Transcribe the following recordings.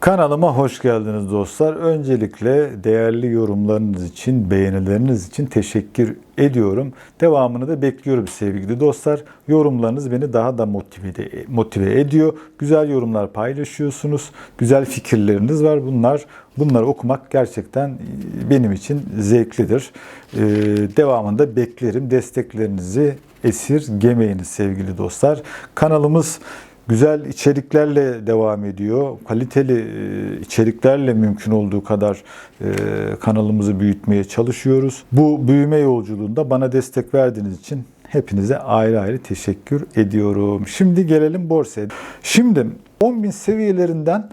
Kanalıma hoş geldiniz dostlar. Öncelikle değerli yorumlarınız için, beğenileriniz için teşekkür ediyorum. Devamını da bekliyorum sevgili dostlar. Yorumlarınız beni daha da motive, motive ediyor. Güzel yorumlar paylaşıyorsunuz. Güzel fikirleriniz var. Bunlar bunları okumak gerçekten benim için zevklidir. Ee, devamında beklerim. Desteklerinizi esirgemeyiniz sevgili dostlar. Kanalımız güzel içeriklerle devam ediyor. Kaliteli e, içeriklerle mümkün olduğu kadar e, kanalımızı büyütmeye çalışıyoruz. Bu büyüme yolculuğunda bana destek verdiğiniz için hepinize ayrı ayrı teşekkür ediyorum. Şimdi gelelim borsaya. Şimdi 10.000 seviyelerinden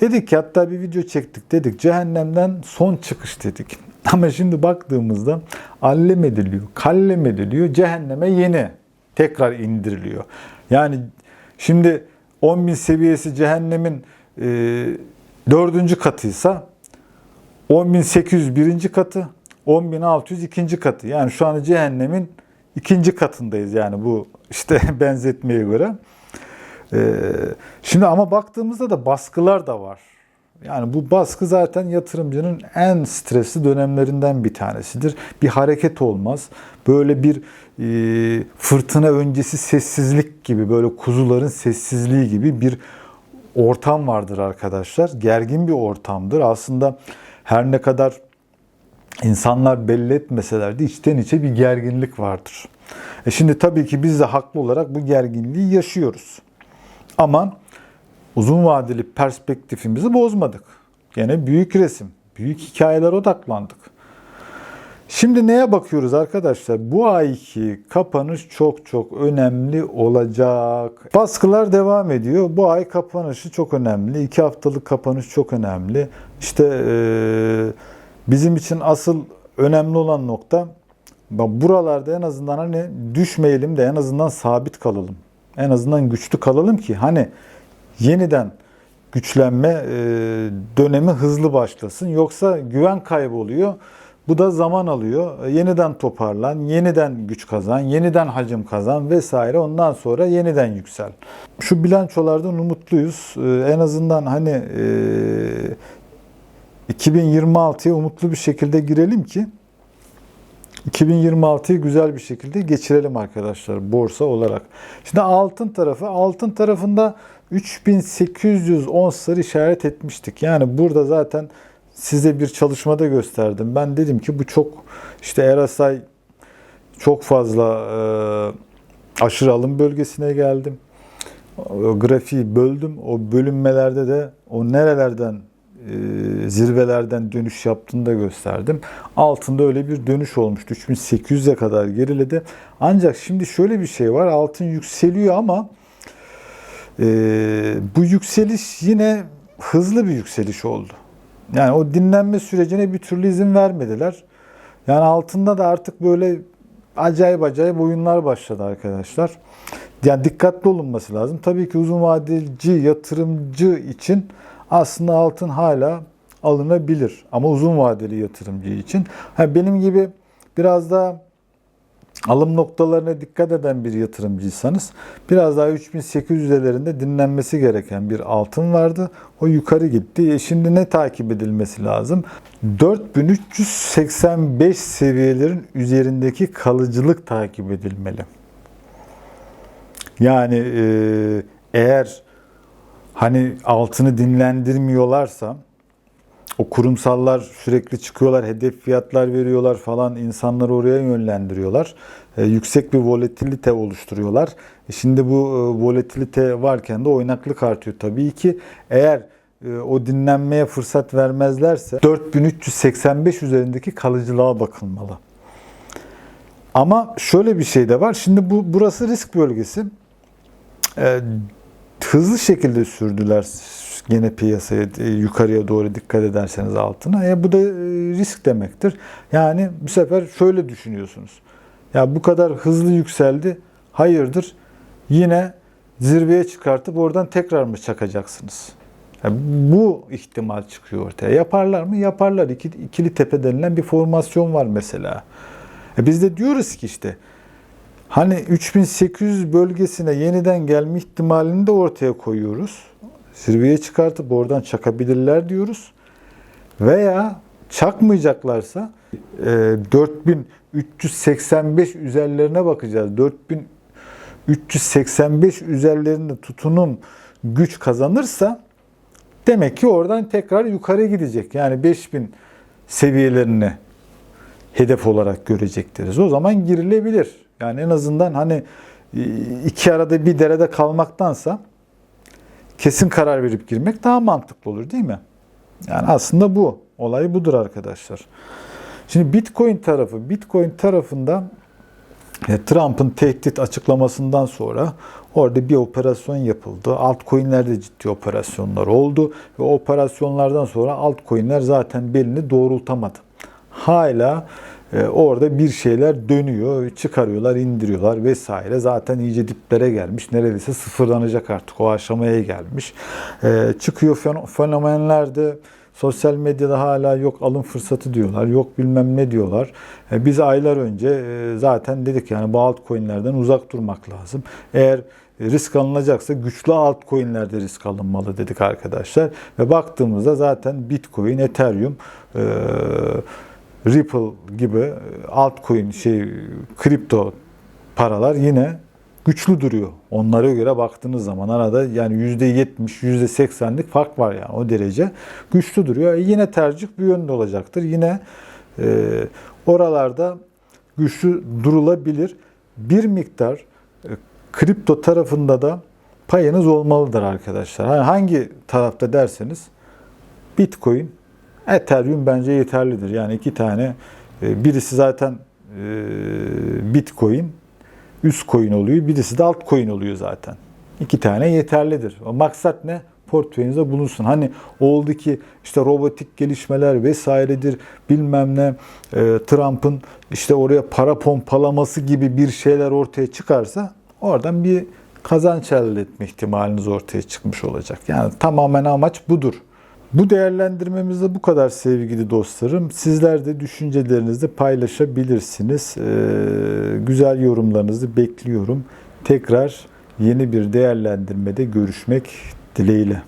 dedik ki hatta bir video çektik dedik cehennemden son çıkış dedik. Ama şimdi baktığımızda allem ediliyor, kallem ediliyor, cehenneme yeni tekrar indiriliyor. Yani Şimdi 10.000 seviyesi cehennemin e, dördüncü katıysa 10.800 birinci katı, 10.600 ikinci katı. Yani şu an cehennemin ikinci katındayız yani bu işte benzetmeye göre. E, şimdi ama baktığımızda da baskılar da var. Yani bu baskı zaten yatırımcının en stresli dönemlerinden bir tanesidir. Bir hareket olmaz. Böyle bir e, fırtına öncesi sessizlik gibi, böyle kuzuların sessizliği gibi bir ortam vardır arkadaşlar. Gergin bir ortamdır. Aslında her ne kadar insanlar belli etmeseler de içten içe bir gerginlik vardır. E şimdi tabii ki biz de haklı olarak bu gerginliği yaşıyoruz. Ama uzun vadeli perspektifimizi bozmadık. Gene büyük resim, büyük hikayeler odaklandık. Şimdi neye bakıyoruz arkadaşlar? Bu ayki kapanış çok çok önemli olacak. Baskılar devam ediyor. Bu ay kapanışı çok önemli. İki haftalık kapanış çok önemli. İşte ee, bizim için asıl önemli olan nokta buralarda en azından hani düşmeyelim de en azından sabit kalalım. En azından güçlü kalalım ki hani yeniden güçlenme e, dönemi hızlı başlasın. Yoksa güven kayboluyor. Bu da zaman alıyor. Yeniden toparlan, yeniden güç kazan, yeniden hacim kazan vesaire. Ondan sonra yeniden yüksel. Şu bilançolardan umutluyuz. E, en azından hani 2026'ya umutlu bir şekilde girelim ki 2026'yı güzel bir şekilde geçirelim arkadaşlar borsa olarak. Şimdi altın tarafı, altın tarafında 3800 onsları işaret etmiştik. Yani burada zaten size bir çalışmada gösterdim. Ben dedim ki bu çok işte RSI çok fazla e, aşırı alım bölgesine geldim. O grafiği böldüm. O bölünmelerde de o nerelerden zirvelerden dönüş yaptığını da gösterdim. Altında öyle bir dönüş olmuştu. 3800'e kadar geriledi. Ancak şimdi şöyle bir şey var. Altın yükseliyor ama e, bu yükseliş yine hızlı bir yükseliş oldu. Yani o dinlenme sürecine bir türlü izin vermediler. Yani altında da artık böyle acayip acayip oyunlar başladı arkadaşlar. Yani dikkatli olunması lazım. Tabii ki uzun vadeli yatırımcı için aslında altın hala alınabilir. Ama uzun vadeli yatırımcı için. Ha, benim gibi biraz daha alım noktalarına dikkat eden bir yatırımcıysanız biraz daha 3800'lerinde dinlenmesi gereken bir altın vardı. O yukarı gitti. E şimdi ne takip edilmesi lazım? 4385 seviyelerin üzerindeki kalıcılık takip edilmeli. Yani e, eğer hani altını dinlendirmiyorlarsa o kurumsallar sürekli çıkıyorlar, hedef fiyatlar veriyorlar falan, insanları oraya yönlendiriyorlar. E, yüksek bir volatilite oluşturuyorlar. E, şimdi bu e, volatilite varken de oynaklık artıyor tabii ki. Eğer e, o dinlenmeye fırsat vermezlerse 4385 üzerindeki kalıcılığa bakılmalı. Ama şöyle bir şey de var. Şimdi bu burası risk bölgesi. E, hızlı şekilde sürdüler gene piyasaya e, yukarıya doğru dikkat ederseniz altına. E, bu da e, risk demektir. Yani bu sefer şöyle düşünüyorsunuz. Ya bu kadar hızlı yükseldi. Hayırdır? Yine zirveye çıkartıp oradan tekrar mı çakacaksınız? Yani bu ihtimal çıkıyor ortaya. Yaparlar mı? Yaparlar. İki, ikili tepe denilen bir formasyon var mesela. E biz de diyoruz ki işte Hani 3800 bölgesine yeniden gelme ihtimalini de ortaya koyuyoruz. zirveye çıkartıp oradan çakabilirler diyoruz. Veya çakmayacaklarsa e, 4385 üzerlerine bakacağız. 4385 üzerlerinde tutunum güç kazanırsa demek ki oradan tekrar yukarı gidecek. Yani 5000 seviyelerini hedef olarak görecektiriz. O zaman girilebilir. Yani en azından hani e, iki arada bir derede kalmaktansa kesin karar verip girmek daha mantıklı olur değil mi? Yani aslında bu. Olay budur arkadaşlar. Şimdi Bitcoin tarafı, Bitcoin tarafında e, Trump'ın tehdit açıklamasından sonra orada bir operasyon yapıldı. Altcoin'lerde ciddi operasyonlar oldu ve operasyonlardan sonra altcoin'ler zaten belini doğrultamadı. Hala e, orada bir şeyler dönüyor, çıkarıyorlar, indiriyorlar vesaire. Zaten iyice diplere gelmiş. Neredeyse sıfırlanacak artık. O aşamaya gelmiş. E, çıkıyor fen- fenomenlerde Sosyal medyada hala yok alım fırsatı diyorlar, yok bilmem ne diyorlar. E, Biz aylar önce zaten dedik yani bu altcoin'lerden uzak durmak lazım. Eğer risk alınacaksa güçlü altcoin'lerde risk alınmalı dedik arkadaşlar. Ve baktığımızda zaten Bitcoin, Ethereum, Ripple gibi altcoin şey kripto paralar yine güçlü duruyor. Onlara göre baktığınız zaman arada yani %70, %80'lik fark var yani o derece güçlü duruyor. E yine tercih bu yönde olacaktır. Yine e, oralarda güçlü durulabilir. Bir miktar e, kripto tarafında da payınız olmalıdır arkadaşlar. Hani hangi tarafta derseniz Bitcoin, Ethereum bence yeterlidir. Yani iki tane e, birisi zaten e, Bitcoin, üst coin oluyor. Birisi de alt coin oluyor zaten. İki tane yeterlidir. Maksat ne? Portföyünüzde bulunsun. Hani oldu ki işte robotik gelişmeler vesairedir bilmem ne e, Trump'ın işte oraya para pompalaması gibi bir şeyler ortaya çıkarsa oradan bir kazanç elde etme ihtimaliniz ortaya çıkmış olacak. Yani tamamen amaç budur. Bu değerlendirmemizde bu kadar sevgili dostlarım. Sizler de düşüncelerinizi paylaşabilirsiniz. Ee, güzel yorumlarınızı bekliyorum. Tekrar yeni bir değerlendirmede görüşmek dileğiyle.